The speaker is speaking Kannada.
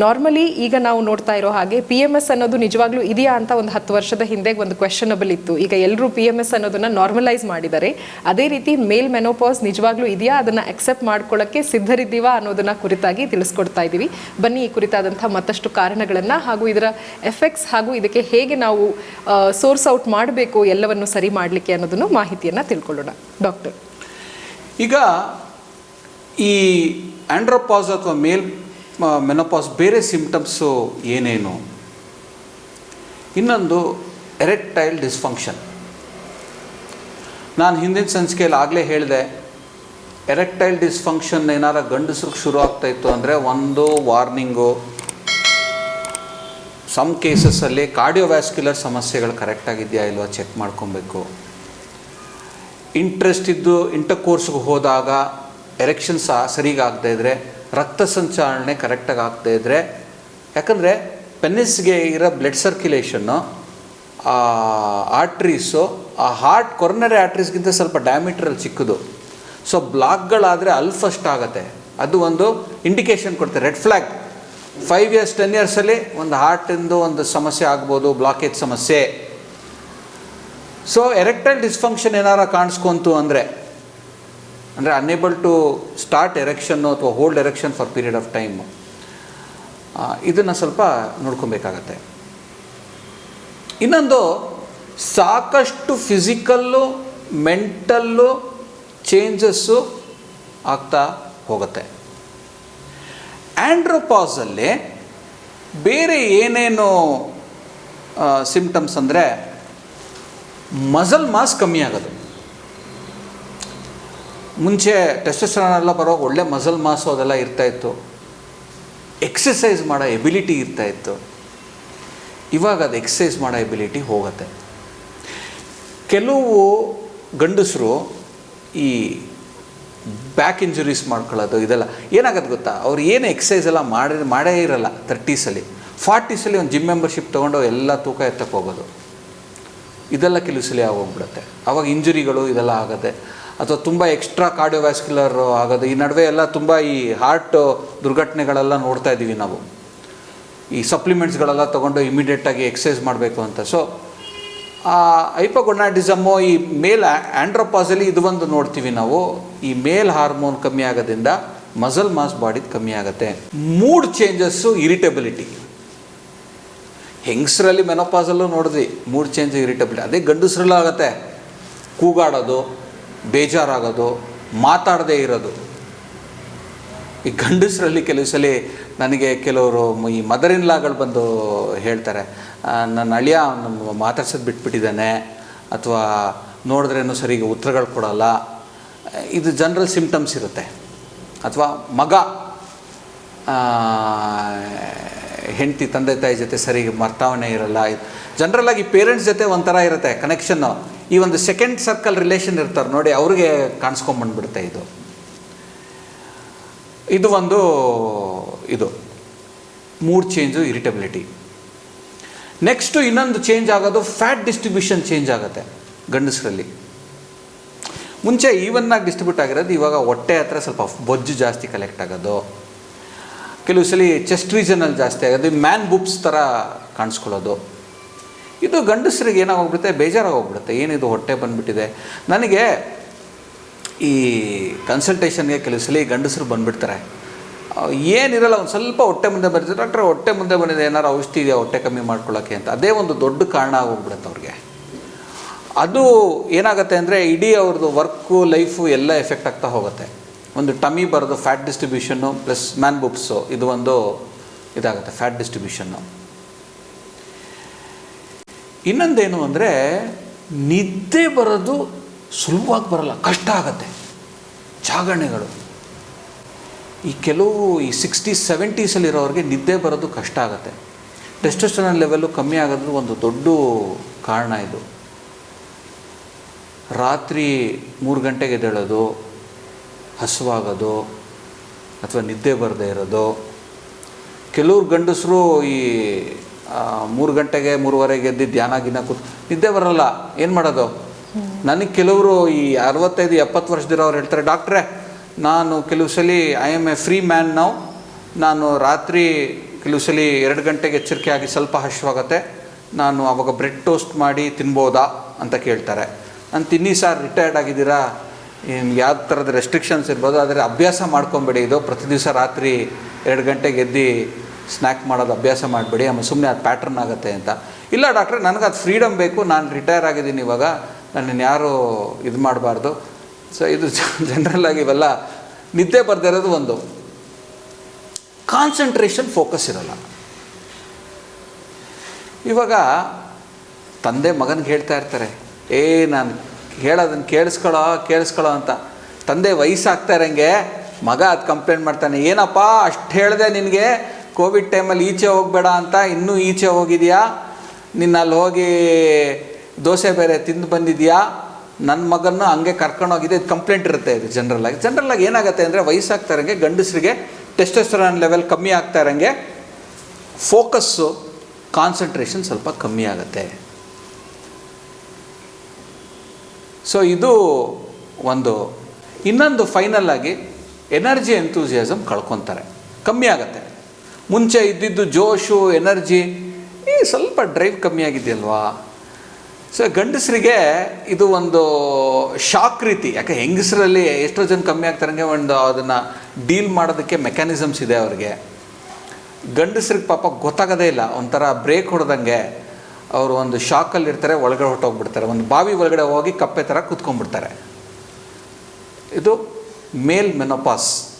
ನಾರ್ಮಲಿ ಈಗ ನಾವು ನೋಡ್ತಾ ಇರೋ ಹಾಗೆ ಪಿ ಎಂ ಎಸ್ ಅನ್ನೋದು ನಿಜವಾಗ್ಲೂ ಇದೆಯಾ ಅಂತ ಒಂದು ಹತ್ತು ವರ್ಷದ ಹಿಂದೆ ಒಂದು ಕ್ವೆಶನಬಲ್ ಇತ್ತು. ಈಗ ಎಲ್ಲರೂ ಪಿ ಎಂ ಎಸ್ ಅನ್ನೋದನ್ನ ನಾರ್ಮಲೈಸ್ ಮಾಡಿದ್ದಾರೆ. ಅದೇ ರೀತಿ ಮೇಲ್ ಮೆನೋಪಾಸ್ ನಿಜವಾಗ್ಲೂ ಇದೆಯಾ? ಅದನ್ನ ಅಕ್ಸೆಪ್ಟ್ ಮಾಡ್ಕೊಳ್ಳೋಕ್ಕೆ ಸಿದ್ಧರಿದ್ದೀವಾ ಅನ್ನೋದನ್ನ ಕುರಿತಾಗಿ ತಿಳಿಸ್ಕೊಡ್ತಾ ಇದ್ದೀವಿ. ಬನ್ನಿ ಈ ಕುರಿತಾದಂತಹ ಮತ್ತಷ್ಟು ಕಾರಣಗಳನ್ನ ಹಾಗೂ ಇದರ ಎಫೆಕ್ಟ್ಸ್ ಹಾಗೂ ಇದಕ್ಕೆ ಹೇಗೆ ನಾವು ಸೋರ್ಸ್ ಔಟ್ ಮಾಡಬೇಕು ಎಲ್ಲವನ್ನು ಸರಿ ಮಾಡಲಿಕ್ಕೆ ಅನ್ನೋದನ್ನು ಮಾಹಿತಿಯನ್ನ ತಿಳ್ಕೊಳ್ಳೋಣ. ಡಾಕ್ಟರ್ ಈಗ ಈ ಆಂಡ್ರೋಪಾಸ್ ಅಥವಾ ಮೇಲ್ ಮೆನೋಪಾಸ್ ಬೇರೆ ಸಿಂಪ್ಟಮ್ಸು ಏನೇನು? ಇನ್ನೊಂದು ಎರೆಕ್ಟೈಲ್ ಡಿಸ್ಫಂಕ್ಷನ್ ನಾನು ಹಿಂದಿನ ಸಂಚಿಕೆಯಲ್ಲಿ ಆಗಲೇ ಹೇಳಿದೆ ಎರೆಕ್ಟೈಲ್ ಡಿಸ್ಫಂಕ್ಷನ್ ಏನಾರ ಗಂಡಸ್ರಿಗೆ ಶುರು ಆಗ್ತಾ ಇತ್ತು ಅಂದರೆ ಒಂದು ವಾರ್ನಿಂಗು ಸಮ್ ಕೇಸಸ್ಸಲ್ಲಿ ಕಾರ್ಡಿಯೋವ್ಯಾಸ್ಕ್ಯುಲರ್ ಸಮಸ್ಯೆಗಳು ಕರೆಕ್ಟಾಗಿದೆಯಾ ಇಲ್ವಾ ಚೆಕ್ ಮಾಡ್ಕೊಬೇಕು. ಇಂಟ್ರೆಸ್ಟ್ ಇದ್ದು ಇಂಟರ್ ಕೋರ್ಸ್ಗೆ ಹೋದಾಗ ಎರೆಕ್ಷನ್ ಸಹ ಸರಿಗಾಗದೇ ಇದ್ದರೆ ರಕ್ತ ಸಂಚಾಲನೆ ಕರೆಕ್ಟಾಗಿ ಆಗ್ತಾ ಇದ್ದರೆ ಯಾಕಂದರೆ ಪೆನ್ನಿಸ್ಗೆ ಇರೋ ಬ್ಲಡ್ ಸರ್ಕ್ಯುಲೇಷನ್ನು ಆರ್ಟ್ರೀಸು ಆ ಹಾರ್ಟ್ ಕೊರ್ನರಿ ಆರ್ಟ್ರೀಸ್ಗಿಂತ ಸ್ವಲ್ಪ ಡಯಾಮೀಟ್ರಲ್ಲಿ ಚಿಕ್ಕದು. ಸೊ ಬ್ಲಾಕ್ಗಳಾದರೆ ಅಲ್ಲಿ ಫಸ್ಟ್ ಆಗುತ್ತೆ. ಅದು ಒಂದು ಇಂಡಿಕೇಶನ್ ಕೊಡುತ್ತೆ red flag five years ten ಇಯರ್ಸಲ್ಲಿ ಒಂದು ಹಾರ್ಟಿಂದು ಒಂದು ಸಮಸ್ಯೆ ಆಗ್ಬೋದು ಬ್ಲಾಕೇಜ್ ಸಮಸ್ಯೆ. ಸೊ ಎರೆಕ್ಟೈಲ್ ಡಿಸ್ಫಂಕ್ಷನ್ ಏನಾರ ಕಾಣಿಸ್ಕೊಂತು ಅಂದರೆ ಅಂದರೆ ಅನ್ಏಬಲ್ ಟು ಸ್ಟಾರ್ಟ್ ಎರೆಕ್ಷನ್ನು ಅಥವಾ hold erection for period of time ಇದನ್ನು ಸ್ವಲ್ಪ ನೋಡ್ಕೊಬೇಕಾಗತ್ತೆ. ಇನ್ನೊಂದು, ಸಾಕಷ್ಟು ಫಿಸಿಕಲ್ಲು ಮೆಂಟಲ್ಲು ಚೇಂಜಸ್ಸು ಆಗ್ತಾ ಹೋಗುತ್ತೆ. ಆ್ಯಂಡ್ರೋಪಾಸಲ್ಲಿ ಬೇರೆ ಏನೇನು ಸಿಂಪ್ಟಮ್ಸ್ ಅಂದರೆ ಮಸಲ್ ಮಾಸ್ ಕಮ್ಮಿ ಆಗೋದು. ಮುಂಚೆ ಟೆಸ್ಟೆಸ್ಟ್ರಾನ್ ಎಲ್ಲ ಬರೋ ಒಳ್ಳೆ ಮಸಲ್ ಮಾಸು ಅದೆಲ್ಲ ಇರ್ತಾಯಿತ್ತು ಎಕ್ಸಸೈಸ್ ಮಾಡೋ ಎಬಿಲಿಟಿ ಇರ್ತಾಯಿತ್ತು ಇವಾಗ ಅದು ಎಕ್ಸಸೈಸ್ ಮಾಡೋ ಎಬಿಲಿಟಿ ಹೋಗುತ್ತೆ. ಕೆಲವು ಗಂಡಸರು ಈ ಬ್ಯಾಕ್ ಇಂಜುರೀಸ್ ಮಾಡ್ಕೊಳ್ಳೋದು ಇದೆಲ್ಲ, ಏನಾಗತ್ತೆ ಗೊತ್ತಾ? ಅವ್ರು ಏನು ಎಕ್ಸಸೈಸ್ ಎಲ್ಲ ಮಾಡಿ, ಮಾಡೇ ಇರಲ್ಲ ತರ್ಟೀಸಲ್ಲಿ ಫಾರ್ಟೀಸಲ್ಲಿ ಒಂದು ಜಿಮ್ ಮೆಂಬರ್ಶಿಪ್ ತೊಗೊಂಡು ಎಲ್ಲ ತೂಕ ಎತ್ತಕ್ಕೆ ಹೋಗೋದು. ಇದೆಲ್ಲ ಕೆಲವು ಸಲ ಆಗೋಗ್ಬಿಡುತ್ತೆ. ಆವಾಗ ಇಂಜುರಿಗಳು ಇದೆಲ್ಲ ಆಗುತ್ತೆ ಅಥವಾ ತುಂಬ ಎಕ್ಸ್ಟ್ರಾ ಕಾರ್ಡಿಯೋವ್ಯಾಸ್ಕ್ಯುಲರ್ ಆಗೋದು, ಈ ನಡುವೆ ಎಲ್ಲ ತುಂಬ ಈ ಹಾರ್ಟ್ ದುರ್ಘಟನೆಗಳೆಲ್ಲ ನೋಡ್ತಾ ಇದ್ದೀವಿ ನಾವು. ಈ ಸಪ್ಲಿಮೆಂಟ್ಸ್ಗಳೆಲ್ಲ ತೊಗೊಂಡು ಇಮಿಡಿಯೇಟಾಗಿ ಎಕ್ಸಸೈಸ್ ಮಾಡಬೇಕು ಅಂತ. ಸೊ ಐಪಗೊನಾಟಿಸಮ್ಮು ಈ ಮೇಲ್ ಆ್ಯಂಡ್ರೋಪಾಸಲ್ಲಿ ಇದು ಒಂದು ನೋಡ್ತೀವಿ ನಾವು. ಈ ಮೇಲ್ ಹಾರ್ಮೋನ್ ಕಮ್ಮಿ ಆಗೋದ್ರಿಂದ ಮಸಲ್ ಮಾಸ್ ಬಾಡಿದು ಕಮ್ಮಿ ಆಗುತ್ತೆ. ಮೂಡ್ ಚೇಂಜಸ್ಸು ಇರಿಟಬಿಲಿಟಿ ಹೆಂಗಸರಲ್ಲಿ ಮೆನೋಪಾಸಲ್ಲೂ ನೋಡಿದ್ವಿ, ಮೂಡ್ ಚೇಂಜ್ ಇರಿಟಬಿಲಿಟಿ ಅದೇ ಗಂಡಸರಲ್ಲೂ ಆಗುತ್ತೆ ಕೂಗಾಡೋದು, ಬೇಜಾರಾಗೋದು, ಮಾತಾಡದೇ ಇರೋದು. ಈ ಗಂಡಸರಲ್ಲಿ ಕೆಲವು ಸಲ ನನಗೆ ಕೆಲವರು ಈ ಮದರಿನ್ ಲಾಗಳು ಬಂದು ಹೇಳ್ತಾರೆ ನನ್ನ ಅಳಿಯ ಮಾತಾಡ್ಸೋದು ಬಿಟ್ಬಿಟ್ಟಿದ್ದಾನೆ, ಅಥವಾ ನೋಡಿದ್ರೇನು ಸರಿಗೆ ಉತ್ತರಗಳು ಕೊಡೋಲ್ಲ. ಇದು ಜನರಲ್ ಸಿಂಪ್ಟಮ್ಸ್ ಇರುತ್ತೆ. ಅಥವಾ ಮಗ ಹೆಂಡತಿ ತಂದೆ ತಾಯಿ ಜೊತೆ ಸರಿ ಮರ್ತಾವಣೆ ಇರಲ್ಲ. ಜನರಲಾಗಿ ಪೇರೆಂಟ್ಸ್ ಜೊತೆ ಒಂಥರ ಇರುತ್ತೆ ಕನೆಕ್ಷನ್ನು ಈ ಒಂದು ಸೆಕೆಂಡ್ ಸರ್ಕಲ್ ರಿಲೇಷನ್ ಇರ್ತಾರೆ ನೋಡಿ, ಅವ್ರಿಗೆ ಕಾಣಿಸ್ಕೊಂಬಂದ್ಬಿಡುತ್ತೆ ಇದು. ಇದು ಒಂದು ಇದು. ಮೂಡ್ ಚೇಂಜು ಇರಿಟಬಿಲಿಟಿ ನೆಕ್ಸ್ಟು ಇನ್ನೊಂದು ಚೇಂಜ್ ಆಗೋದು ಫ್ಯಾಟ್ ಡಿಸ್ಟ್ರಿಬ್ಯೂಷನ್ ಚೇಂಜ್ ಆಗುತ್ತೆ ಗಂಡಸರಲ್ಲಿ. ಮುಂಚೆ ಈವನ್ನಾಗಿ ಡಿಸ್ಟ್ರಿಬ್ಯೂಟ್ ಆಗಿರೋದು ಇವಾಗ ಹೊಟ್ಟೆ ಹತ್ರ ಸ್ವಲ್ಪ ಬೊಜ್ಜು ಜಾಸ್ತಿ ಕಲೆಕ್ಟ್ ಆಗೋದು. ಕೆಲವು ಸಲ ಚೆಸ್ಟ್ ರೀಜನಲ್ಲಿ ಜಾಸ್ತಿ ಆಗೋದು ಮ್ಯಾನ್ ಬುಕ್ಸ್ ಥರ ಕಾಣಿಸ್ಕೊಳ್ಳೋದು. ಇದು ಗಂಡಸರಿಗೆ ಏನಾಗೋಗ್ಬಿಡುತ್ತೆ? ಬೇಜಾರಾಗೋಗ್ಬಿಡುತ್ತೆ. ಏನಿದು ಹೊಟ್ಟೆ ಬಂದುಬಿಟ್ಟಿದೆ? ನನಗೆ ಈ ಕನ್ಸಲ್ಟೇಷನ್ಗೆ ಕೆಲವು ಸಲ ಗಂಡಸರು ಬಂದುಬಿಡ್ತಾರೆ. ಏನಿರಲ್ಲ, ಒಂದು ಸ್ವಲ್ಪ ಹೊಟ್ಟೆ ಮುಂದೆ ಬರ್ತಾರೆ ಡಾಕ್ಟ್ರೆ, ಹೊಟ್ಟೆ ಮುಂದೆ ಬಂದಿದೆ. ಏನಾರು ಔಷಧಿ ಇದೆಯಾ? ಹೊಟ್ಟೆ ಕಮ್ಮಿ ಮಾಡ್ಕೊಳ್ಳೋಕ್ಕೆ ಅಂತ. ಅದೇ ಒಂದು ದೊಡ್ಡ ಕಾರಣ ಆಗೋಗ್ಬಿಡುತ್ತೆ ಅವ್ರಿಗೆ. ಅದು ಏನಾಗುತ್ತೆ ಅಂದರೆ ಇಡೀ ಅವ್ರದ್ದು ವರ್ಕು ಲೈಫು ಎಲ್ಲ ಎಫೆಕ್ಟ್ ಆಗ್ತಾ ಹೋಗುತ್ತೆ. ಒಂದು ಟಮಿ ಬರೋದು ಫ್ಯಾಟ್ ಡಿಸ್ಟ್ರಿಬ್ಯೂಷನ್ನು ಪ್ಲಸ್ ಮ್ಯಾನ್ ಬುಬ್ಸು ಇದು ಒಂದು ಇದಾಗುತ್ತೆ ಫ್ಯಾಟ್ ಡಿಸ್ಟ್ರಿಬ್ಯೂಷನ್ನು ಇನ್ನೊಂದೇನು ಅಂದರೆ, ನಿದ್ದೆ ಬರೋದು ಸುಲಭವಾಗಿ ಬರಲ್ಲ, ಕಷ್ಟ ಆಗುತ್ತೆ. ಜಾಗರಣೆಗಳು. ಈ ಕೆಲವು ಈ ಸಿಕ್ಸ್ಟೀಸ್ ಸೆವೆಂಟೀಸಲ್ಲಿರೋರಿಗೆ ನಿದ್ದೆ ಬರೋದು ಕಷ್ಟ ಆಗುತ್ತೆ. ಟೆಸ್ಟೋಸ್ಟೆರಾನ್ ಲೆವೆಲ್ಲು ಕಮ್ಮಿ ಆಗೋದು ಒಂದು ದೊಡ್ಡ ಕಾರಣ ಇದು. ರಾತ್ರಿ ಮೂರು ಗಂಟೆಗೆ ಎದ್ದೇಳೋದು ಹಸುವಾಗೋದು ಅಥವಾ ನಿದ್ದೆ ಬರದೇ ಇರೋದು. ಕೆಲವ್ರು ಗಂಡಸರು ಈ ಮೂರು ಗಂಟೆಗೆ ಮೂರುವರೆಗೆ ಎದ್ದು ಧ್ಯಾನ, ಗಿನ ಕೂತ್ ನಿದ್ದೆ ಬರಲ್ಲ. ಏನು ಮಾಡೋದು? ನನಗೆ ಕೆಲವರು ಈ ಅರವತ್ತೈದು, ಎಪ್ಪತ್ತು ವರ್ಷದಿರೋರು ಹೇಳ್ತಾರೆ, ಡಾಕ್ಟ್ರೇ, ನಾನು ಕೆಲವು ಸಲ I am a free man ನಾವು ನಾನು ರಾತ್ರಿ ಕೆಲವು ಸಲ ಎರಡು ಗಂಟೆಗೆ ಎಚ್ಚರಿಕೆ ಆಗಿ ಸ್ವಲ್ಪ ಹಶ್ವಾಗತ್ತೆ. ನಾನು ಅವಾಗ ಬ್ರೆಡ್ ಟೋಸ್ಟ್ ಮಾಡಿ ತಿನ್ಬೋದಾ? ಅಂತ ಕೇಳ್ತಾರೆ. ನಾನು ತಿನ್ನಿ ಸರ್ ರಿಟೈರ್ಡ್ ಆಗಿದ್ದೀರಾ? ಯಾವ ಥರದ ರೆಸ್ಟ್ರಿಕ್ಷನ್ಸ್ ಇರ್ಬೋದು, ಆದರೆ ಅಭ್ಯಾಸ ಮಾಡ್ಕೊಬೇಡಿ. ಇದು ಪ್ರತಿ ದಿವಸ ರಾತ್ರಿ ಎರಡು ಗಂಟೆಗೆ ಎದ್ದು ಸ್ನ್ಯಾಕ್ ಮಾಡೋದು ಅಭ್ಯಾಸ ಮಾಡಬೇಡಿ. ಆಮೇಲೆ ಸುಮ್ಮನೆ ಅದು ಪ್ಯಾಟ್ರನ್ ಆಗುತ್ತೆ ಅಂತ. ಇಲ್ಲ ಡಾಕ್ಟ್ರೆ ನನಗೆ ಅದು ಫ್ರೀಡಮ್ ಬೇಕು. ನಾನು ರಿಟೈರ್ ಆಗಿದ್ದೀನಿ ಇವಾಗ. ನನ್ನನ್ನು ಯಾರು ಇದು ಮಾಡಬಾರ್ದು. ಸೊ ಇದು ಜನರಲ್ ಆಗಿ ಇವೆಲ್ಲ ನಿದ್ದೆ ಬರ್ದಿರೋದು ಒಂದು. ಕಾನ್ಸಂಟ್ರೇಷನ್ ಫೋಕಸ್ ಇರಲ್ಲ. ಇವಾಗ ತಂದೆ ಮಗನಿಗೆ ಹೇಳ್ತಾ ಇರ್ತಾರೆ, ಏ, ನಾನು ಹೇಳೋದನ್ನು ಕೇಳಿಸ್ಕೊಳೋ ಕೇಳಿಸ್ಕೊಳೋ ಅಂತ. ತಂದೆ ವಯಸ್ಸಾಗ್ತಾ ಇರಂಗೆ ಮಗ ಅದು ಕಂಪ್ಲೇಂಟ್ ಮಾಡ್ತಾನೆ, ಏನಪ್ಪ, ಅಷ್ಟು ಹೇಳಿದೆ ನಿನಗೆ? ಕೋವಿಡ್ ಟೈಮಲ್ಲಿ ಈಚೆ ಹೋಗಬೇಡ ಅಂತ, ಇನ್ನೂ ಈಚೆ ಹೋಗಿದೆಯಾ? ನಿನ್ನ ಅಲ್ಲಿ ಹೋಗಿ ದೋಸೆ ಬೇರೆ ತಿಂದು ಬಂದಿದೆಯಾ? ನನ್ನ ಮಗನ್ನು ಹಂಗೆ ಕರ್ಕೊಂಡೋಗಿದೆ ಇದು ಕಂಪ್ಲೇಂಟ್ ಇರುತ್ತೆ ಇದು ಜನರಲ್ಲಾಗಿ ಜನರಲ್ಲಾಗಿ ಏನಾಗುತ್ತೆ ಅಂದರೆ ವಯಸ್ಸಾಗ್ತಾ ಇರಂಗೆ ಗಂಡಸರಿಗೆ ಟೆಸ್ಟೋಸ್ಟೆರಾನ್ ಲೆವೆಲ್ ಕಮ್ಮಿ ಆಗ್ತಾ ಇರಂಗೆ ಫೋಕಸ್ಸು ಕಾನ್ಸಂಟ್ರೇಷನ್ ಸ್ವಲ್ಪ ಕಮ್ಮಿ ಆಗುತ್ತೆ. ಸೊ ಇದು ಒಂದು, ಇನ್ನೊಂದು ಫೈನಲ್ ಆಗಿ ಎನರ್ಜಿ ಎಂತೂಸಿಯಾಸಮ್ ಕಳ್ಕೊತಾರೆ. ಕಮ್ಮಿ ಆಗುತ್ತೆ. ಮುಂಚೆ ಇದ್ದಿದ್ದು ಜೋಶು ಎನರ್ಜಿ ಈ ಸ್ವಲ್ಪ ಡ್ರೈವ್ ಕಮ್ಮಿ ಆಗಿದೆಯಲ್ವಾ? ಸೊ ಗಂಡಸರಿಗೆ ಇದು ಒಂದು ಶಾಕ್ ರೀತಿ. ಯಾಕೆ ಹೆಂಗಸರಲ್ಲಿ ಎಷ್ಟೋ ಜನ ಕಮ್ಮಿ ಆಗ್ತಾರಂಗೆ ಒಂದು ಅದನ್ನು ಡೀಲ್ ಮಾಡೋದಕ್ಕೆ ಮೆಕ್ಯಾನಿಸಮ್ಸ್ ಇದೆ ಅವ್ರಿಗೆ. ಗಂಡಸ್ರಿಗೆ ಪಾಪ ಗೊತ್ತಾಗೋದೇ ಇಲ್ಲ. ಒಂಥರ ಬ್ರೇಕ್ ಹೊಡೆದಂಗೆ ಅವರು ಒಂದು ಶಾಕಲ್ಲಿ ಇರ್ತಾರೆ, ಒಳಗಡೆ ಹೊಟ್ಟೋಗ್ಬಿಡ್ತಾರೆ ಒಂದು ಬಾವಿ ಒಳಗಡೆ ಹೋಗಿ ಕಪ್ಪೆ ಥರ ಕೂತ್ಕೊಂಡ್ಬಿಡ್ತಾರೆ. ಇದು ಮೇಲ್ ಮೆನೋಪಾಸ್.